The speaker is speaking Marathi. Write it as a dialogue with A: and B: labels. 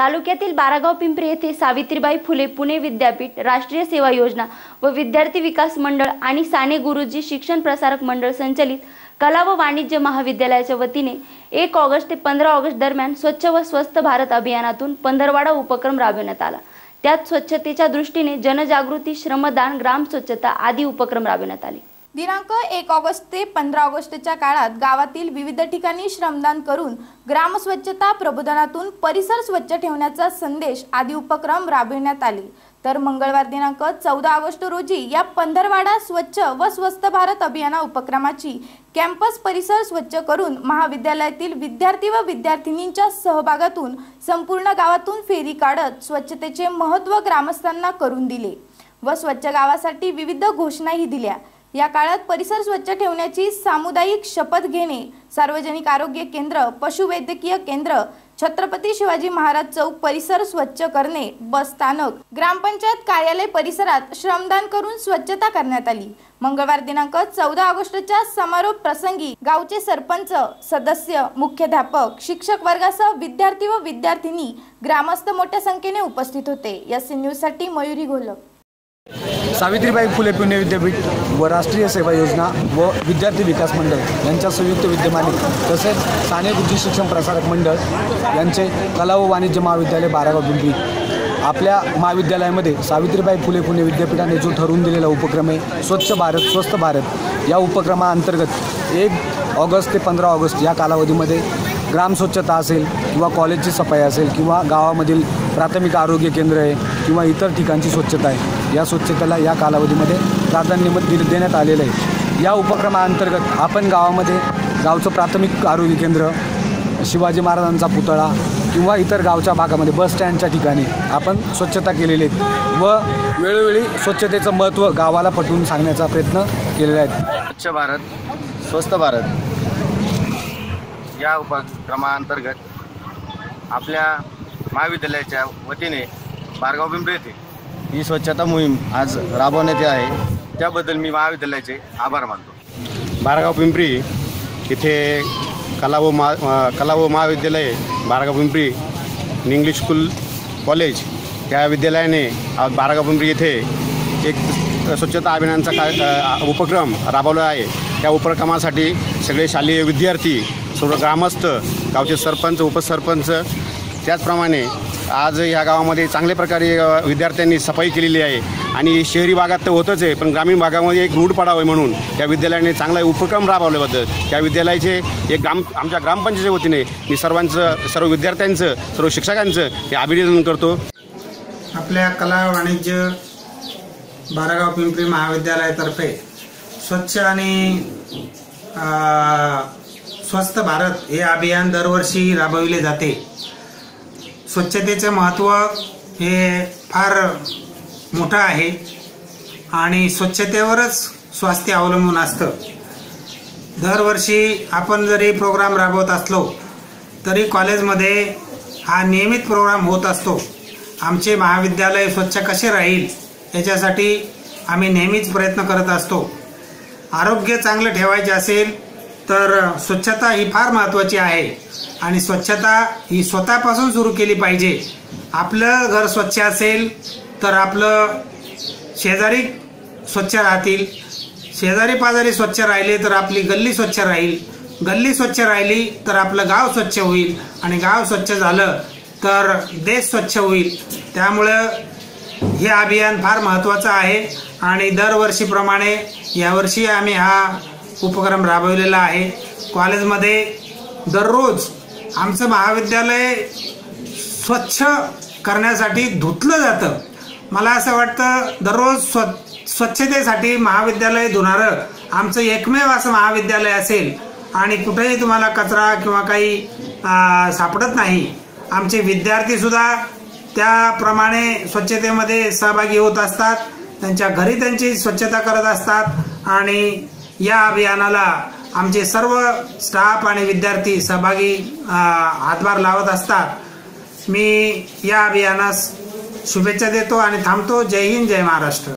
A: तालुक्यातील बारागाव पिंपरी येथे सावित्रीबाई फुले पुणे विद्यापीठ राष्ट्रीय सेवा योजना व विद्यार्थी विकास मंडळ आणि साने गुरुजी शिक्षण प्रसारक मंडळ संचलित कला व वाणिज्य महाविद्यालयाच्या वतीने एक ऑगस्ट ते पंधरा ऑगस्ट दरम्यान स्वच्छ व स्वस्थ भारत अभियानातून पंधरवाडा उपक्रम राबविण्यात आला. त्यात स्वच्छतेच्या दृष्टीने जनजागृती श्रमदान ग्राम स्वच्छता आदी उपक्रम राबविण्यात आले.
B: दिनांक एक ऑगस्ट ते पंधरा ऑगस्टच्या काळात गावातील विविध ठिकाणी श्रमदान करून ग्रामस्वच्छता प्रबोधनातून परिसर स्वच्छ ठेवण्याचा संदेश आदी उपक्रम राबविण्यात आले. तर मंगळवार दिनांक चौदा ऑगस्ट रोजी या पंधरवाडा स्वच्छ व स्वस्त भारत अभियाना उपक्रमाची कॅम्पस परिसर स्वच्छ करून महाविद्यालयातील विद्यार्थी व विद्यार्थिनींच्या सहभागातून संपूर्ण गावातून फेरी काढत स्वच्छतेचे महत्त्व ग्रामस्थांना करून दिले व स्वच्छ गावासाठी विविध घोषणाही दिल्या. या काळात परिसर स्वच्छ ठेवण्याची सामुदायिक शपथ घेणे सार्वजनिक आरोग्य केंद्र पशुवैद्यकीय केंद्र छत्रपती शिवाजी महाराज चौक परिसर स्वच्छ करणे बस स्थानक ग्रामपंचायत कार्यालय परिसरात श्रमदान करून स्वच्छता करण्यात आली. मंगळवार दिनांक चौदा ऑगस्टच्या समारोप प्रसंगी गावचे सरपंच सदस्य मुख्याध्यापक शिक्षक वर्गासह विद्यार्थी व विद्यार्थिनी ग्रामस्थ मोठ्या संख्येने उपस्थित होते. एस न्यूज मयुरी घोलक
C: सावित्रीबाई फुले पुणे विद्यापीठ व राष्ट्रीय सेवा योजना व विद्यार्थी विकास मंडळ यांच्या संयुक्त विद्यमाने तसेच साने गुरुजी शिक्षण प्रसारक मंडळ यांचे कला व वाणिज्य महाविद्यालय बारागाव पिंपरी आपल्या महाविद्यालयामध्ये सावित्रीबाई फुले पुणे विद्यापीठाने जो ठरवून दिलेला उपक्रम आहे स्वच्छ भारत स्वस्थ भारत या उपक्रमाअंतर्गत एक ऑगस्ट ते पंधरा ऑगस्ट या कालावधीमध्ये ग्राम स्वच्छता असेल किंवा कॉलेजची सफाई असेल किंवा गावामधील प्राथमिक आरोग्य केंद्र आहे किंवा इतर ठिकाणची स्वच्छता आहे. या स्वच्छतेला या कालावधीमध्ये प्राधान्य दिले देण्यात आलेलं आहे. या उपक्रमाअंतर्गत आपण गावामध्ये गावचं प्राथमिक आरोग्य केंद्र शिवाजी महाराजांचा पुतळा किंवा इतर गावच्या भागामध्ये बस स्टँडच्या ठिकाणी आपण स्वच्छता केलेली आहेत व वेळोवेळी स्वच्छतेचं महत्त्व गावाला पटवून सांगण्याचा प्रयत्न केलेला आहे.
D: स्वच्छ भारत स्वस्त भारत या उपक्रमाअंतर्गत आपल्या महाविद्यालयाच्या वतीने बारगाव पिंपरी येथे ही स्वच्छता मोहीम आज राबवण्यात येत आहे. त्याबद्दल मी महाविद्यालयाचे आभार मानतो.
E: बारगाव पिंपरी इथे कला व मा अ, कला व महाविद्यालय Bargaon Pimpri English school college या विद्यालयाने आज बारगाव पिंपरी येथे एक स्वच्छता अभियानाचा का उपक्रम राबवला आहे. त्या उपक्रमासाठी सगळे शालेय विद्यार्थी सर्व ग्रामस्थ गावचे सरपंच उपसरपंच त्याचप्रमाणे आज ह्या गावामध्ये चांगल्या प्रकारे विद्यार्थ्यांनी सफाई केलेली आहे. आणि शहरी भागात तर होतच आहे पण ग्रामीण भागामध्ये एक रूढ पडावे म्हणून त्या विद्यालयाने चांगला उपक्रम राबवल्याबद्दल. त्या विद्यालयाचे एक ग्राम आमच्या ग्रामपंचायतीच्या वतीने मी सर्वांचं सर्व विद्यार्थ्यांचं सर्व शिक्षकांचं हे अभिनंदन करतो.
F: आपल्या कला वाणिज्य बारागाव पिंपरी महाविद्यालयातर्फे स्वच्छ आणि स्वस्थ भारत हे अभियान दरवर्षी राबविले जाते. स्वच्छतेचं महत्त्व हे फार मोठं आहे आणि स्वच्छतेवरच स्वास्थ्य अवलंबून असतं. दरवर्षी आपण जरी प्रोग्राम राबवत असलो तरी कॉलेजमध्ये हा नियमित प्रोग्राम होत असतो. आमचे महाविद्यालय स्वच्छ कसे राहील याच्यासाठी आम्ही नेहमीच प्रयत्न करत असतो. आरोग्य चांगलं ठेवायचे असेल तर स्वच्छता ही फार महत्त्वाची आहे. आणि स्वच्छता ही स्वतःपासून सुरू केली पाहिजे. आपलं घर स्वच्छ असेल तर आपलं शेजारी स्वच्छ राहतील. शेजारी पाजारी स्वच्छ राहिले तर आपली गल्ली स्वच्छ राहील. गल्ली स्वच्छ राहिली तर आपलं गाव स्वच्छ होईल. आणि गाव स्वच्छ झालं तर देश स्वच्छ होईल. त्यामुळं हे अभियान फार महत्त्वाचं आहे. आणि दरवर्षीप्रमाणे यावर्षी आम्ही हा उपक्रम राबवलेला आहे. कॉलेजमध्ये दररोज आमचं महाविद्यालय स्वच्छ करण्यासाठी धुतलं जातं. मला असं वाटतं दररोज स्व स्वच्छतेसाठी महाविद्यालय धुणारं. आमचं एकमेव असं महाविद्यालय असेल आणि कुठेही तुम्हाला कचरा किंवा काही सापडत नाही. आमचे विद्यार्थीसुद्धा त्याप्रमाणे स्वच्छतेमध्ये सहभागी होत असतात. त्यांच्या घरी त्यांची स्वच्छता करत असतात आणि या अभियानाला आमचे सर्व स्टाफ आणि विद्यार्थी सहभागी हातभार लावत असतात. मी या अभियानास शुभेच्छा देतो आणि थांबतो. जय हिंद जय महाराष्ट्र.